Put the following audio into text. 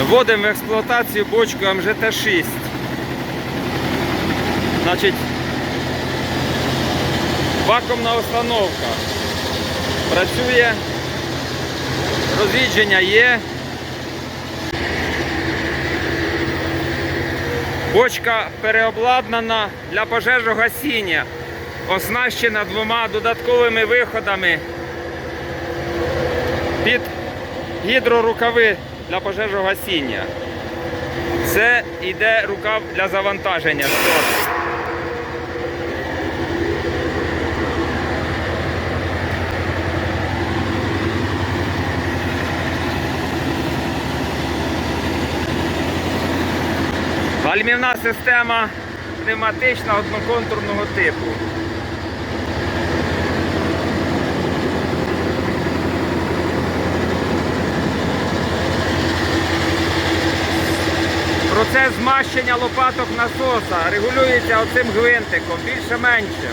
Вводимо в експлуатацію бочку МЖТ-6. Значить, вакуумна установка. Працює, розрідження є. Бочка переобладнана для пожежогасіння, оснащена двома додатковими виходами під гідрорукави для пожежогасіння. Це йде рукав для завантаження. Гальмівна система пневматична одноконтурного типу. Процес змащення лопаток насоса регулюється оцим гвинтиком, більше-менше.